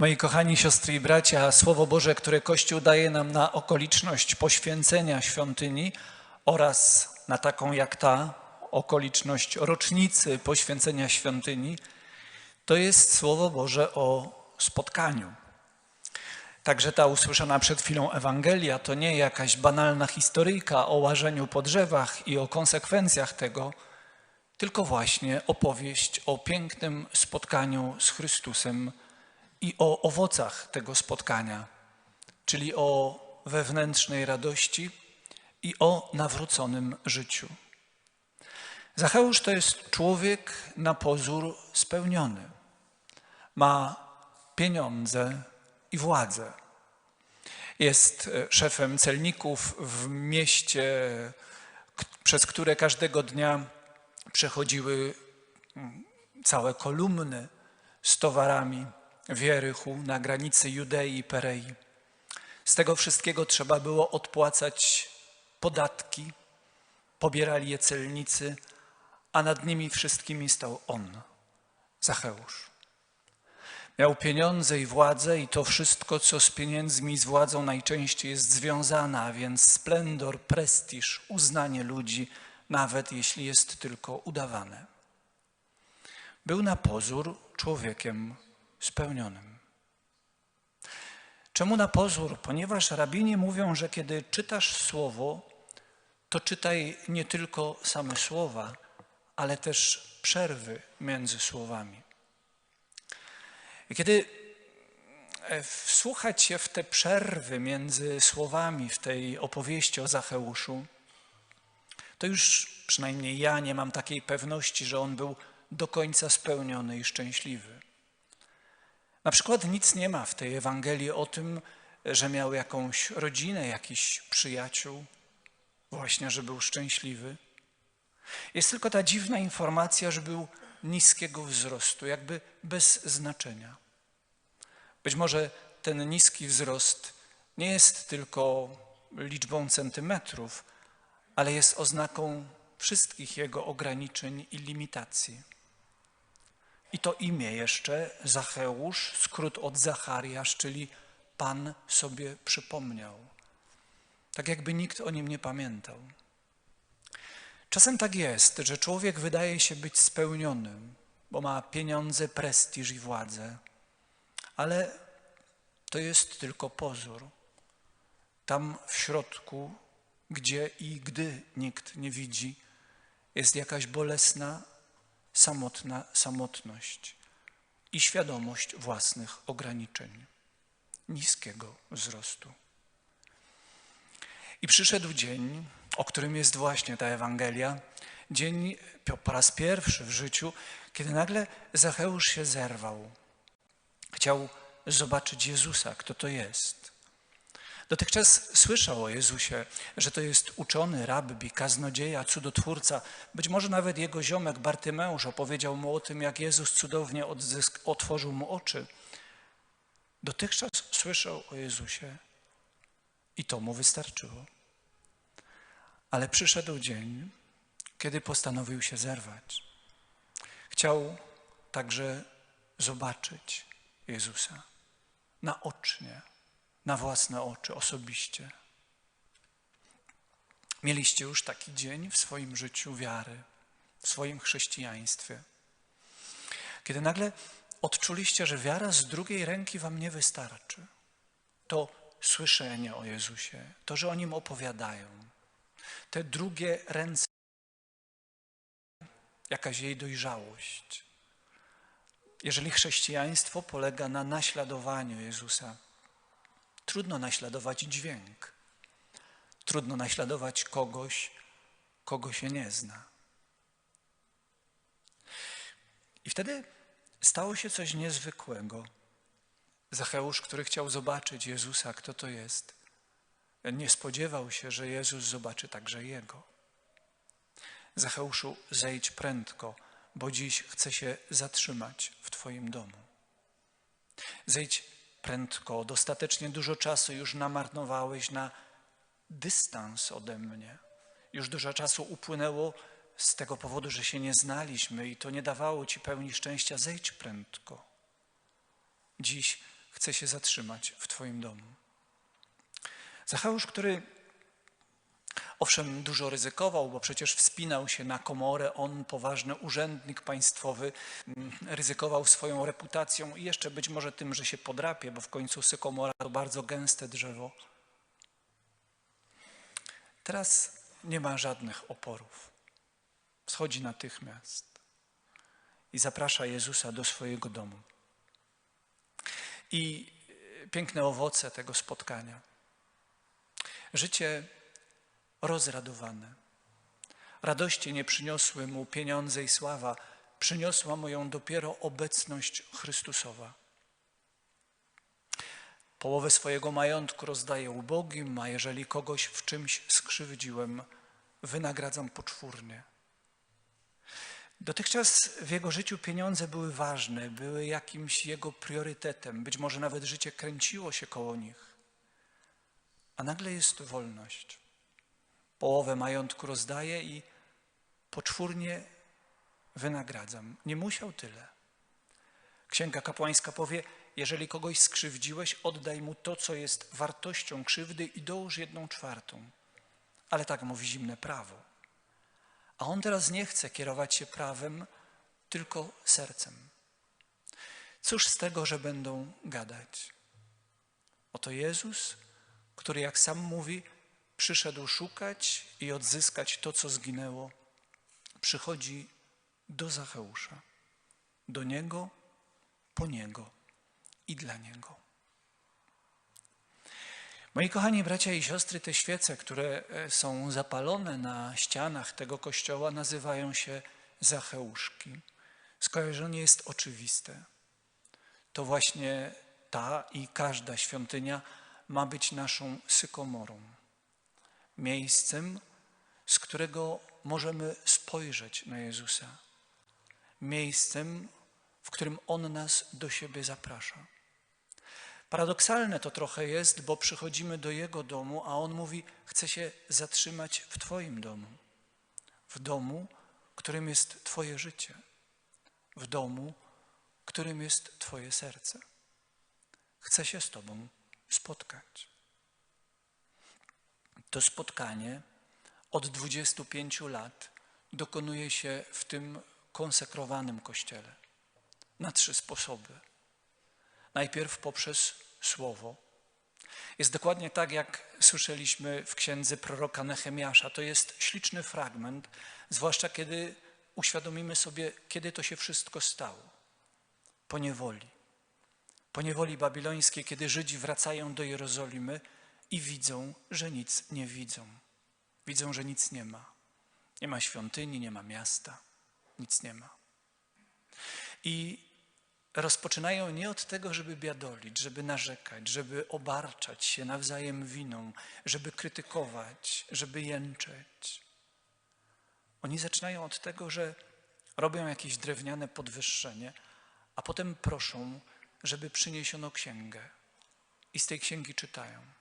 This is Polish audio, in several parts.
Moi kochani siostry i bracia, Słowo Boże, które Kościół daje nam na okoliczność poświęcenia świątyni oraz na taką jak ta okoliczność rocznicy poświęcenia świątyni, to jest Słowo Boże o spotkaniu. Także ta usłyszana przed chwilą Ewangelia to nie jakaś banalna historyjka o łażeniu po drzewach i o konsekwencjach tego, tylko właśnie opowieść o pięknym spotkaniu z Chrystusem i o owocach tego spotkania, czyli o wewnętrznej radości i o nawróconym życiu. Zacheusz to jest człowiek na pozór spełniony. Ma pieniądze i władzę. Jest e, szefem celników w mieście, przez które każdego dnia przechodziły mm, całe kolumny z towarami w Jerychu na granicy Judei i Perei. Z tego wszystkiego trzeba było odpłacać podatki, pobierali je celnicy, a nad nimi wszystkimi stał on, Zacheusz. Miał pieniądze i władzę i to wszystko, co z pieniędzmi i z władzą najczęściej jest związane, a więc splendor, prestiż, uznanie ludzi, nawet jeśli jest tylko udawane. Był na pozór człowiekiem spełnionym. Czemu na pozór? Ponieważ rabini mówią, że kiedy czytasz słowo, to czytaj nie tylko same słowa, ale też przerwy między słowami. I kiedy e, wsłuchać się w te przerwy między słowami w tej opowieści o Zacheuszu, to już przynajmniej ja nie mam takiej pewności, że on był do końca spełniony i szczęśliwy. Na przykład nic nie ma w tej Ewangelii o tym, że miał jakąś rodzinę, jakiś przyjaciół, właśnie, że był szczęśliwy. Jest tylko ta dziwna informacja, że był niskiego wzrostu, jakby bez znaczenia. Być może ten niski wzrost nie jest tylko liczbą centymetrów, ale jest oznaką wszystkich jego ograniczeń i limitacji. I to imię jeszcze, Zacheusz, skrót od Zachariasz, czyli Pan sobie przypomniał. Tak jakby nikt o nim nie pamiętał. Czasem tak jest, że człowiek wydaje się być spełnionym, bo ma pieniądze, prestiż i władzę, ale to jest tylko pozór. Tam w środku, gdzie i gdy nikt nie widzi, jest jakaś bolesna, samotna samotność i świadomość własnych ograniczeń, niskiego wzrostu. I przyszedł dzień, o którym jest właśnie ta Ewangelia, dzień po raz pierwszy w życiu, kiedy nagle Zacheusz się zerwał. Chciał zobaczyć Jezusa, kto to jest. Dotychczas słyszał o Jezusie, że to jest uczony, rabbi, kaznodzieja, cudotwórca. Być może nawet jego ziomek Bartymeusz opowiedział mu o tym, jak Jezus cudownie odzysk- otworzył mu oczy. Dotychczas słyszał o Jezusie i to mu wystarczyło. Ale przyszedł dzień, kiedy postanowił się zerwać. Chciał także zobaczyć Jezusa naocznie, na własne oczy, osobiście. Mieliście już taki dzień w swoim życiu wiary, w swoim chrześcijaństwie, kiedy nagle odczuliście, że wiara z drugiej ręki wam nie wystarczy. To słyszenie o Jezusie, to, że o nim opowiadają, te drugie ręce, jakaś jej dojrzałość. Jeżeli chrześcijaństwo polega na naśladowaniu Jezusa, trudno naśladować dźwięk, trudno naśladować kogoś, kogo się nie zna. I wtedy stało się coś niezwykłego. Zacheusz, który chciał zobaczyć Jezusa, kto to jest, nie spodziewał się, że Jezus zobaczy także jego. Zacheuszu, zejdź prędko, bo dziś chcę się zatrzymać w Twoim domu. Zejdź prędko, dostatecznie dużo czasu już namarnowałeś na dystans ode mnie. Już dużo czasu upłynęło z tego powodu, że się nie znaliśmy i to nie dawało Ci pełni szczęścia. Zejdź prędko. Dziś chce się zatrzymać w Twoim domu. Zacheusz, który owszem dużo ryzykował, bo przecież wspinał się na komorę, on poważny urzędnik państwowy, mm, ryzykował swoją reputacją i jeszcze być może tym, że się podrapie, bo w końcu sykomora to bardzo gęste drzewo. Teraz nie ma żadnych oporów. Schodzi natychmiast i zaprasza Jezusa do swojego domu. I e, piękne owoce tego spotkania. Życie rozradowane. Radości nie przyniosły mu pieniądze i sława, przyniosła mu ją dopiero obecność Chrystusowa. Połowę swojego majątku rozdaję ubogim, a jeżeli kogoś w czymś skrzywdziłem, wynagradzam poczwórnie. Dotychczas w jego życiu pieniądze były ważne, były jakimś jego priorytetem, być może nawet życie kręciło się koło nich. A nagle jest wolność. Połowę majątku rozdaję i poczwórnie wynagradzam. Nie musiał tyle. Księga kapłańska powie, jeżeli kogoś skrzywdziłeś, oddaj mu to, co jest wartością krzywdy i dołóż jedną czwartą. Ale tak mówi zimne prawo. A on teraz nie chce kierować się prawem, tylko sercem. Cóż z tego, że będą gadać? Oto Jezus, który, jak sam mówi, przyszedł szukać i odzyskać to, co zginęło, przychodzi do Zacheusza, do niego, po niego i dla niego. Moi kochani bracia i siostry, te świece, które e, są zapalone na ścianach tego kościoła, nazywają się Zacheuszki. Skojarzenie jest oczywiste. To właśnie ta i każda świątynia ma być naszą sykomorą. Miejscem, z którego możemy spojrzeć na Jezusa. Miejscem, w którym On nas do siebie zaprasza. Paradoksalne to trochę jest, bo przychodzimy do Jego domu, a On mówi: Chcę się zatrzymać w Twoim domu. W domu, którym jest Twoje życie. W domu, którym jest Twoje serce. Chcę się z Tobą spotkać. To spotkanie od 25 lat dokonuje się w tym konsekrowanym kościele na trzy sposoby. Najpierw poprzez słowo. Jest dokładnie tak, jak słyszeliśmy w księdze proroka Nehemiasza. To jest śliczny fragment, zwłaszcza kiedy uświadomimy sobie, kiedy to się wszystko stało. Po niewoli. Po niewoli babilońskiej, kiedy Żydzi wracają do Jerozolimy i widzą, że nic nie widzą. Widzą, że nic nie ma. Nie ma świątyni, nie ma miasta, nic nie ma. I rozpoczynają nie od tego, żeby biadolić, żeby narzekać, żeby obarczać się nawzajem winą, żeby krytykować, żeby jęczeć. Oni zaczynają od tego, że robią jakieś drewniane podwyższenie, a potem proszą, żeby przyniesiono księgę. I z tej księgi czytają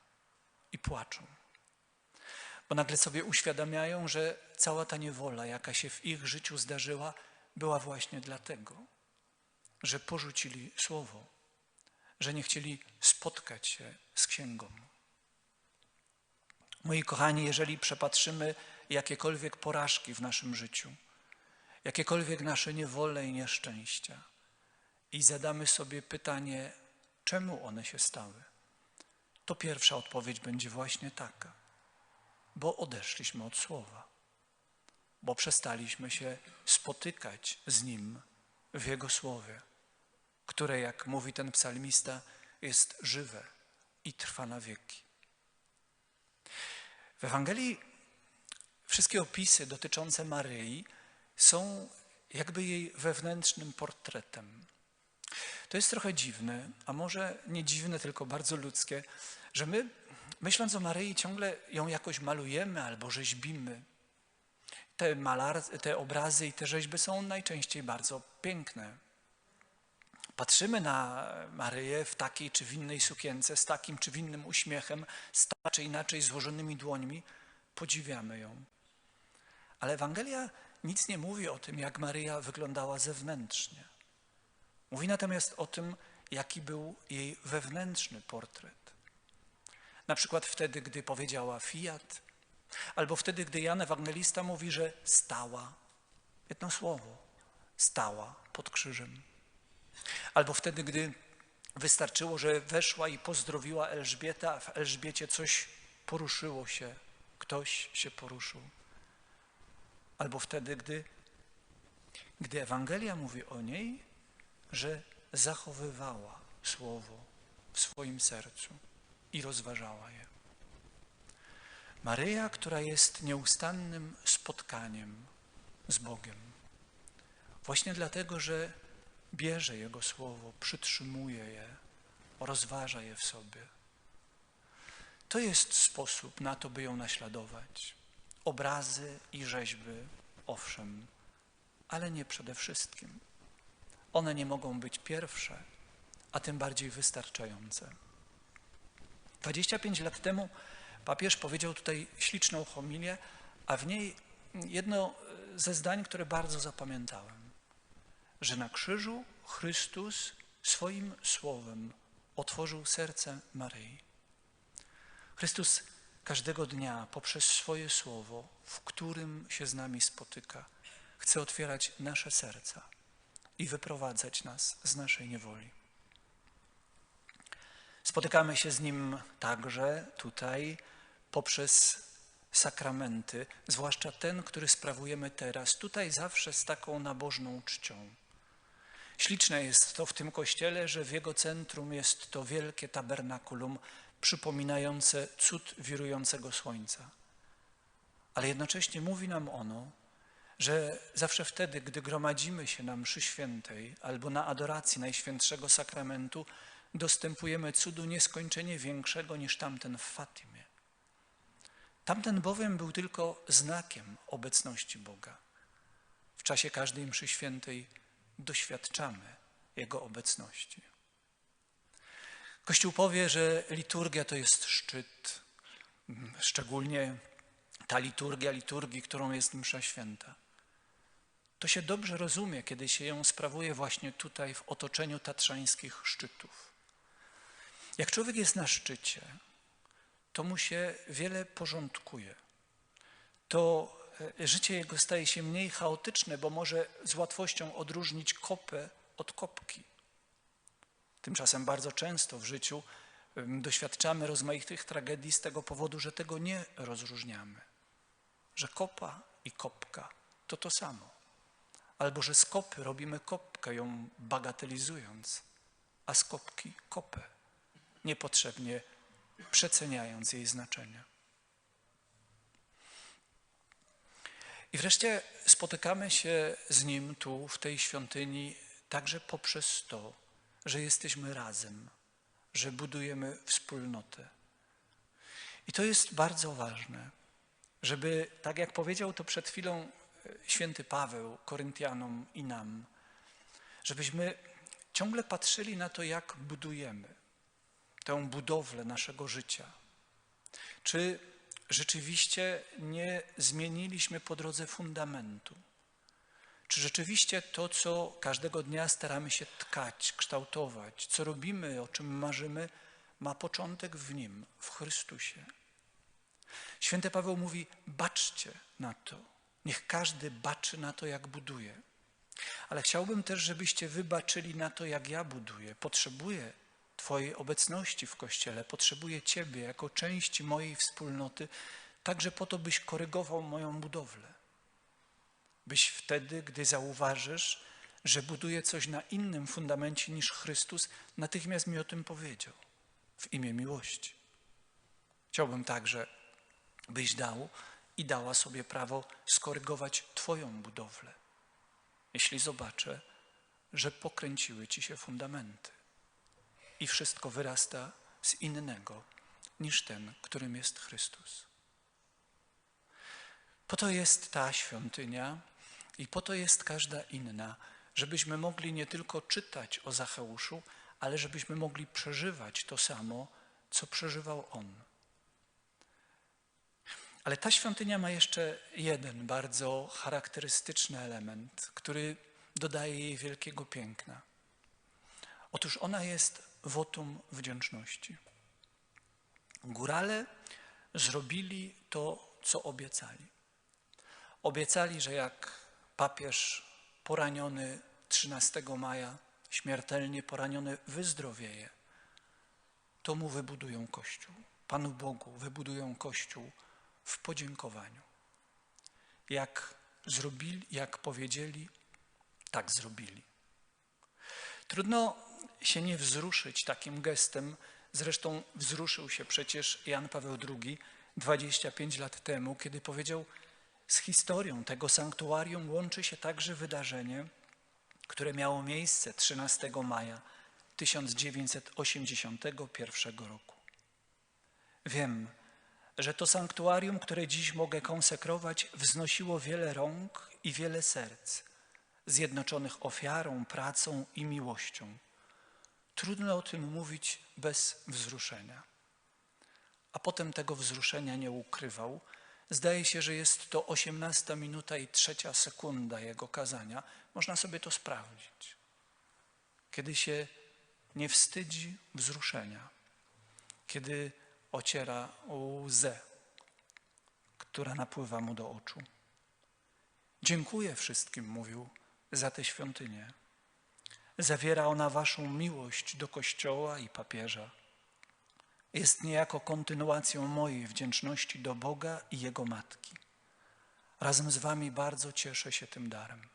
i płaczą. Bo nagle sobie uświadamiają, że cała ta niewola, jaka się w ich życiu zdarzyła, była właśnie dlatego że porzucili słowo, że nie chcieli spotkać się z księgą. Moi kochani, jeżeli przepatrzymy jakiekolwiek porażki w naszym życiu, jakiekolwiek nasze niewole i nieszczęścia i zadamy sobie pytanie, czemu one się stały, to pierwsza odpowiedź będzie właśnie taka: bo odeszliśmy od słowa, bo przestaliśmy się spotykać z nim w Jego słowie które, jak mówi ten psalmista, jest żywe i trwa na wieki. W Ewangelii wszystkie opisy dotyczące Maryi są jakby jej wewnętrznym portretem. To jest trochę dziwne, a może nie dziwne, tylko bardzo ludzkie, że my, myśląc o Maryi, ciągle ją jakoś malujemy albo rzeźbimy. Te, malar, te obrazy i te rzeźby są najczęściej bardzo piękne, patrzymy na Maryję w takiej czy w innej sukience, z takim czy w innym uśmiechem, z tak czy inaczej złożonymi dłońmi, podziwiamy ją. Ale Ewangelia nic nie mówi o tym, jak Maryja wyglądała zewnętrznie. Mówi natomiast o tym, jaki był jej wewnętrzny portret. Na przykład wtedy, gdy powiedziała fiat, albo wtedy, gdy Jan Ewangelista mówi, że stała, jedno słowo, stała pod krzyżem. Albo wtedy, gdy wystarczyło, że weszła i pozdrowiła Elżbieta, a w Elżbiecie coś poruszyło się, ktoś się poruszył. Albo wtedy, gdy, gdy Ewangelia mówi o niej, że zachowywała słowo w swoim sercu i rozważała je. Maryja, która jest nieustannym spotkaniem z Bogiem, właśnie dlatego, że bierze Jego słowo, przytrzymuje je, rozważa je w sobie. To jest sposób na to, by ją naśladować. Obrazy i rzeźby, owszem, ale nie przede wszystkim. One nie mogą być pierwsze, a tym bardziej wystarczające. 25 lat temu papież powiedział tutaj śliczną homilię, a w niej jedno ze zdań, które bardzo zapamiętałem, że na krzyżu Chrystus swoim słowem otworzył serce Maryi. Chrystus każdego dnia poprzez swoje słowo, w którym się z nami spotyka, chce otwierać nasze serca i wyprowadzać nas z naszej niewoli. Spotykamy się z Nim także tutaj poprzez sakramenty, zwłaszcza ten, który sprawujemy teraz, tutaj zawsze z taką nabożną czcią. Śliczne jest to w tym kościele, że w jego centrum jest to wielkie tabernakulum przypominające cud wirującego słońca. Ale jednocześnie mówi nam ono, że zawsze wtedy, gdy gromadzimy się na mszy świętej albo na adoracji Najświętszego Sakramentu, dostępujemy cudu nieskończenie większego niż tamten w Fatimie. Tamten bowiem był tylko znakiem obecności Boga. W czasie każdej mszy świętej doświadczamy Jego obecności. Kościół powie, że liturgia to jest szczyt, szczególnie ta liturgia, liturgii, którą jest msza święta. To się dobrze rozumie, kiedy się ją sprawuje właśnie tutaj w otoczeniu tatrzańskich szczytów. Jak człowiek jest na szczycie, to mu się wiele porządkuje. To e, życie jego staje się mniej chaotyczne, bo może z łatwością odróżnić kopę od kopki. Tymczasem bardzo często w życiu doświadczamy rozmaitych tragedii z tego powodu, że tego nie rozróżniamy. Że kopa i kopka to to samo. Albo że z kopy robimy kopkę, ją bagatelizując, a z kopki kopę, niepotrzebnie przeceniając jej znaczenie. I wreszcie spotykamy się z Nim tu, w tej świątyni, także poprzez to, że jesteśmy razem, że budujemy wspólnotę. I to jest bardzo ważne, żeby, tak jak powiedział to przed chwilą e, święty Paweł Koryntianom i nam, żebyśmy ciągle patrzyli na to, jak budujemy tę budowlę naszego życia. Czy rzeczywiście nie zmieniliśmy po drodze fundamentu? Czy rzeczywiście to, co każdego dnia staramy się tkać, kształtować, co robimy, o czym marzymy, ma początek w Nim, w Chrystusie? Święty Paweł mówi: baczcie na to. Niech każdy baczy na to, jak buduje. Ale chciałbym też, żebyście wybaczyli na to, jak ja buduję. Potrzebuję Twojej obecności w Kościele, potrzebuję Ciebie jako części mojej wspólnoty, także po to, byś korygował moją budowlę. Byś wtedy, gdy zauważysz, że buduje coś na innym fundamencie niż Chrystus, natychmiast mi o tym powiedział. W imię miłości. Chciałbym także, byś dał i dała sobie prawo skorygować Twoją budowlę, jeśli zobaczę, że pokręciły Ci się fundamenty i wszystko wyrasta z innego niż ten, którym jest Chrystus. Po to jest ta świątynia, i po to jest każda inna, żebyśmy mogli nie tylko czytać o Zacheuszu, ale żebyśmy mogli przeżywać to samo, co przeżywał on. Ale ta świątynia ma jeszcze jeden bardzo charakterystyczny element, który dodaje jej wielkiego piękna. Otóż ona jest wotum wdzięczności. Górale zrobili to, co obiecali. Obiecali, że jak papież poraniony 13 maja, śmiertelnie poraniony, wyzdrowieje, to mu wybudują kościół. Panu Bogu wybudują kościół w podziękowaniu. Jak zrobili, jak powiedzieli, tak zrobili. Trudno się nie wzruszyć takim gestem. Zresztą wzruszył się przecież Jan Paweł II 25 lat temu, kiedy powiedział: Z historią tego sanktuarium łączy się także wydarzenie, które miało miejsce 13 maja 1981 roku. Wiem, że to sanktuarium, które dziś mogę konsekrować, wznosiło wiele rąk i wiele serc, zjednoczonych ofiarą, pracą i miłością. Trudno o tym mówić bez wzruszenia. A potem tego wzruszenia nie ukrywał. Zdaje się, że jest to 18 minuta i trzecia sekunda jego kazania. Można sobie to sprawdzić. Kiedy się nie wstydzi wzruszenia, kiedy ociera łzę, która napływa mu do oczu. Dziękuję wszystkim, mówił, za tę świątynię. Zawiera ona waszą miłość do Kościoła i papieża. Jest niejako kontynuacją mojej wdzięczności do Boga i Jego Matki. Razem z wami bardzo cieszę się tym darem.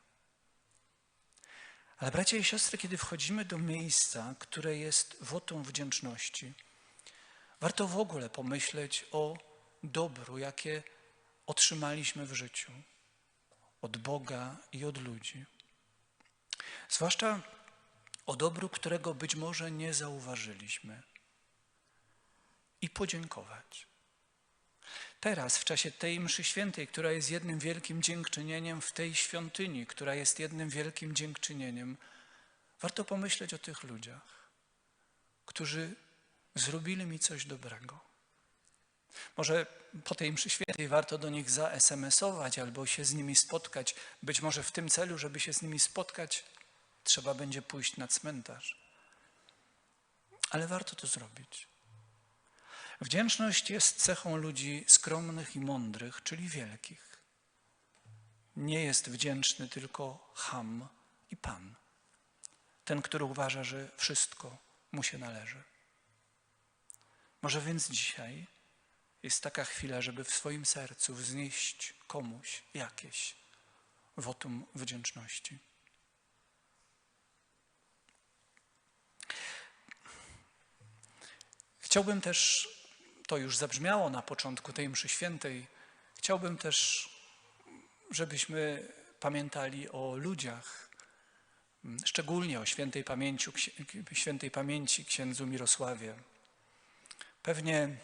Ale bracia i siostry, kiedy wchodzimy do miejsca, które jest wotą wdzięczności, warto w ogóle pomyśleć o dobru, jakie otrzymaliśmy w życiu od Boga i od ludzi. Zwłaszcza o dobru, którego być może nie zauważyliśmy. I podziękować. Teraz, w czasie tej mszy świętej, która jest jednym wielkim dziękczynieniem w tej świątyni, która jest jednym wielkim dziękczynieniem, warto pomyśleć o tych ludziach, którzy zrobili mi coś dobrego. Może po tej mszy świętej warto do nich za-SMS-ować albo się z nimi spotkać. Być może w tym celu, żeby się z nimi spotkać, trzeba będzie pójść na cmentarz. Ale warto to zrobić. Wdzięczność jest cechą ludzi skromnych i mądrych, czyli wielkich. Nie jest wdzięczny tylko ham i pan. Ten, który uważa, że wszystko mu się należy. Może więc dzisiaj jest taka chwila, żeby w swoim sercu wznieść komuś jakieś wotum wdzięczności. Chciałbym też, to już zabrzmiało na początku tej mszy świętej, chciałbym też, żebyśmy pamiętali o ludziach, szczególnie o świętej pamięci, świętej pamięci księdzu Mirosławie. Pewnie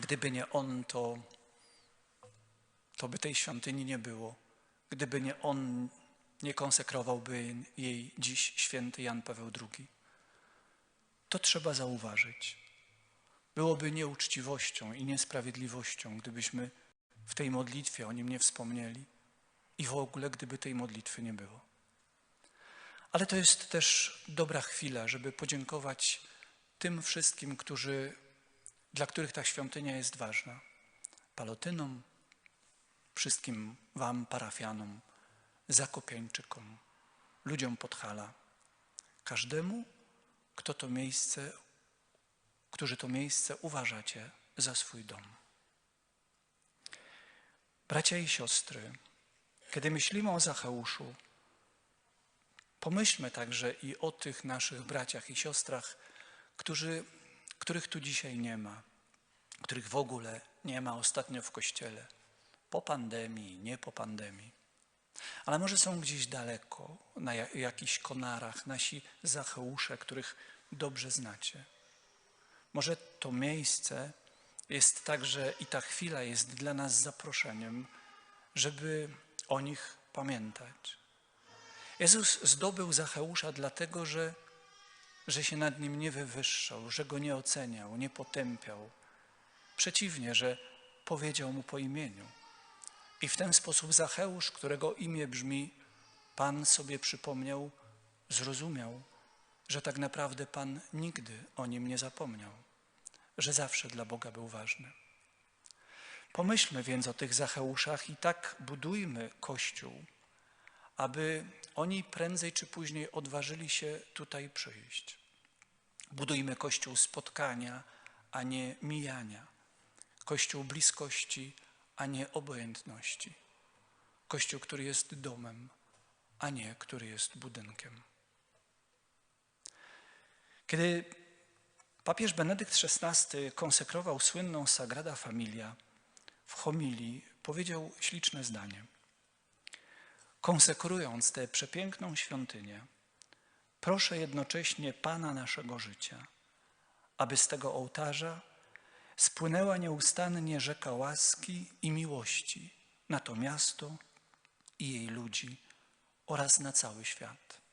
gdyby nie on, to, to by tej świątyni nie było. Gdyby nie on, nie konsekrowałby jej dziś święty Jan Paweł II. To trzeba zauważyć. Byłoby nieuczciwością i niesprawiedliwością, gdybyśmy w tej modlitwie o nim nie wspomnieli i w ogóle gdyby tej modlitwy nie było. Ale to jest też dobra chwila, żeby podziękować tym wszystkim, którzy, dla których ta świątynia jest ważna. Palotynom, wszystkim wam, parafianom, zakopiańczykom, ludziom Podhala, każdemu, kto to miejsce którzy to miejsce uważacie za swój dom. Bracia i siostry, kiedy myślimy o Zacheuszu, pomyślmy także i o tych naszych braciach i siostrach, którzy, których tu dzisiaj nie ma, których w ogóle nie ma ostatnio w kościele, po pandemii, nie po pandemii. Ale może są gdzieś daleko, na jakichś konarach, nasi Zacheusze, których dobrze znacie. Może to miejsce jest także i ta chwila jest dla nas zaproszeniem, żeby o nich pamiętać. Jezus zdobył Zacheusza dlatego, że, że się nad nim nie wywyższał, że go nie oceniał, nie potępiał. Przeciwnie, że powiedział mu po imieniu. I w ten sposób Zacheusz, którego imię brzmi Pan sobie przypomniał, zrozumiał, że tak naprawdę Pan nigdy o nim nie zapomniał, że zawsze dla Boga był ważny. Pomyślmy więc o tych Zacheuszach i tak budujmy Kościół, aby oni prędzej czy później odważyli się tutaj przyjść. Budujmy Kościół spotkania, a nie mijania. Kościół bliskości, a nie obojętności. Kościół, który jest domem, a nie który jest budynkiem. Kiedy papież Benedykt XVI konsekrował słynną Sagrada Familia, w homilii powiedział śliczne zdanie. Konsekrując tę przepiękną świątynię, proszę jednocześnie Pana naszego życia, aby z tego ołtarza spłynęła nieustannie rzeka łaski i miłości na to miasto i jej ludzi oraz na cały świat.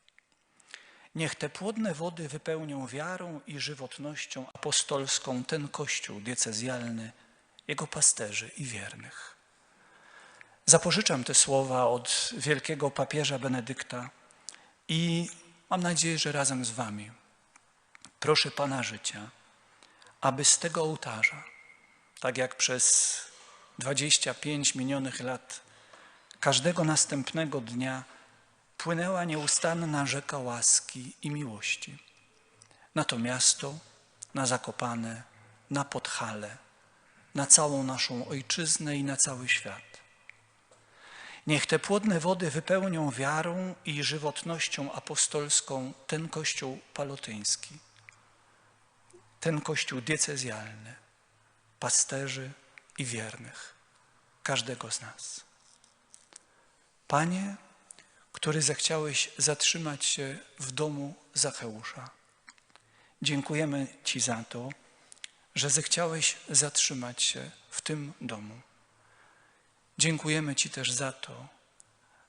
Niech te płodne wody wypełnią wiarą i żywotnością apostolską ten kościół diecezjalny, jego pasterzy i wiernych. Zapożyczam te słowa od wielkiego papieża Benedykta i mam nadzieję, że razem z Wami proszę Pana życia, aby z tego ołtarza, tak jak przez 25 minionych lat, każdego następnego dnia płynęła nieustanna rzeka łaski i miłości. Na to miasto, na Zakopane, na Podhale, na całą naszą ojczyznę i na cały świat. Niech te płodne wody wypełnią wiarą i żywotnością apostolską ten kościół palotyński, ten kościół diecezjalny, pasterzy i wiernych, każdego z nas. Panie, który zechciałeś zatrzymać się w domu Zacheusza, dziękujemy Ci za to, że zechciałeś zatrzymać się w tym domu. Dziękujemy Ci też za to,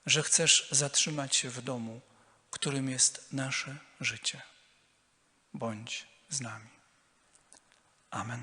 że chcesz zatrzymać się w domu, którym jest nasze życie. Bądź z nami. Amen.